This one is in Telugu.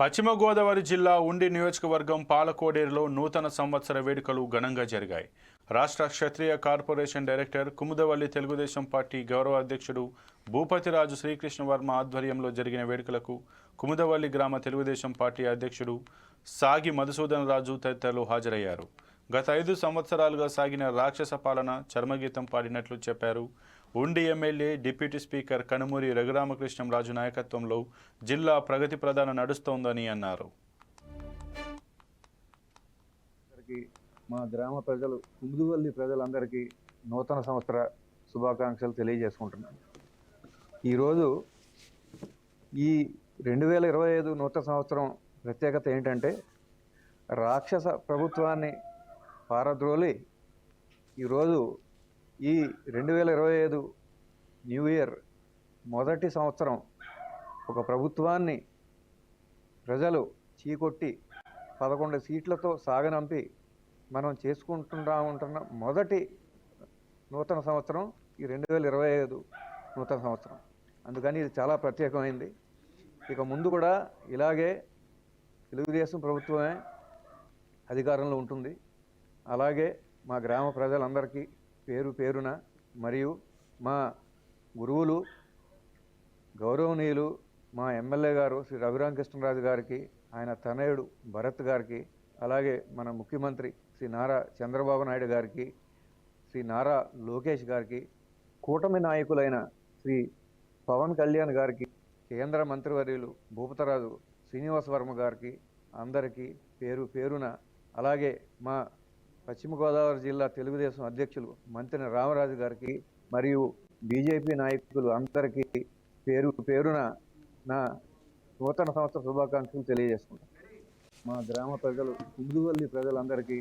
పశ్చిమ గోదావరి జిల్లా ఉండి నియోజకవర్గం పాలకోడేరులో నూతన సంవత్సర వేడుకలు ఘనంగా జరిగాయి. రాష్ట్ర Kshatriya corporation director Kumudavalli Telugu Desam party గౌరవ అధ్యక్షుడు భూపతిరాజు శ్రీకృష్ణ వర్మ ఆధ్వర్యంలో జరిగిన వేడుకలకు కుముదవల్లి గ్రామ తెలుగుదేశం పార్టీ అధ్యక్షుడు సాగి మధుసూదన్ రాజు తదితరులు హాజరయ్యారు. గత ఐదు సంవత్సరాలుగా సాగిన రాక్షస పాలన చర్మగీతం పాడినట్లు చెప్పారు. Undi MLA deputy speaker Kanumuri Raghuramakrishnamraju నాయకత్వంలో జిల్లా ప్రగతి ప్రధాన నడుస్తోందని అన్నారు. మా గ్రామ ప్రజలు కుందువల్లి ప్రజలందరికీ నూతన సంవత్సర శుభాకాంక్షలు తెలియజేసుకుంటున్నాను. ఈరోజు ఈ రెండు వేల ఇరవై ఐదు నూతన సంవత్సరం ప్రత్యేకత ఏంటంటే రాక్షస ప్రభుత్వాన్ని పారద్రోలి. ఈరోజు ఈ రెండు వేల ఇరవై ఐదు న్యూ ఇయర్ మొదటి సంవత్సరం ఒక ప్రభుత్వాన్ని ప్రజలు చీకొట్టి పదకొండు సీట్లతో సాగనంపి మనం చేసుకుంటున్నా ఉంటున్న మొదటి నూతన సంవత్సరం ఈ రెండు వేల ఇరవై ఐదు నూతన సంవత్సరం. అందుకని ఇది చాలా ప్రత్యేకమైంది. ఇక ముందు కూడా ఇలాగే తెలుగుదేశం ప్రభుత్వమే అధికారంలో ఉంటుంది. అలాగే మా గ్రామ ప్రజలందరికీ పేరు పేరున మరియు మా గురువులు గౌరవనీయులు మా ఎమ్మెల్యే గారు శ్రీ రఘురామకృష్ణరాజు గారికి ఆయన తనయుడు భరత్ గారికి అలాగే మన ముఖ్యమంత్రి శ్రీ నారా చంద్రబాబు నాయుడు గారికి శ్రీ నారా లోకేష్ గారికి కూటమి నాయకులైన శ్రీ పవన్ కళ్యాణ్ గారికి కేంద్ర మంత్రివర్యులు భూపతరాజు శ్రీనివాస వర్మ గారికి అందరికీ పేరు పేరున అలాగే మా పశ్చిమ గోదావరి జిల్లా తెలుగుదేశం అధ్యక్షులు మంత్రి రామరాజు గారికి మరియు బీజేపీ నాయకులు అందరికీ పేరు పేరున నా నూతన సంవత్సర శుభాకాంక్షలు తెలియజేసుకుంటాను మా గ్రామ ప్రజలు కుందువల్లి ప్రజలందరికీ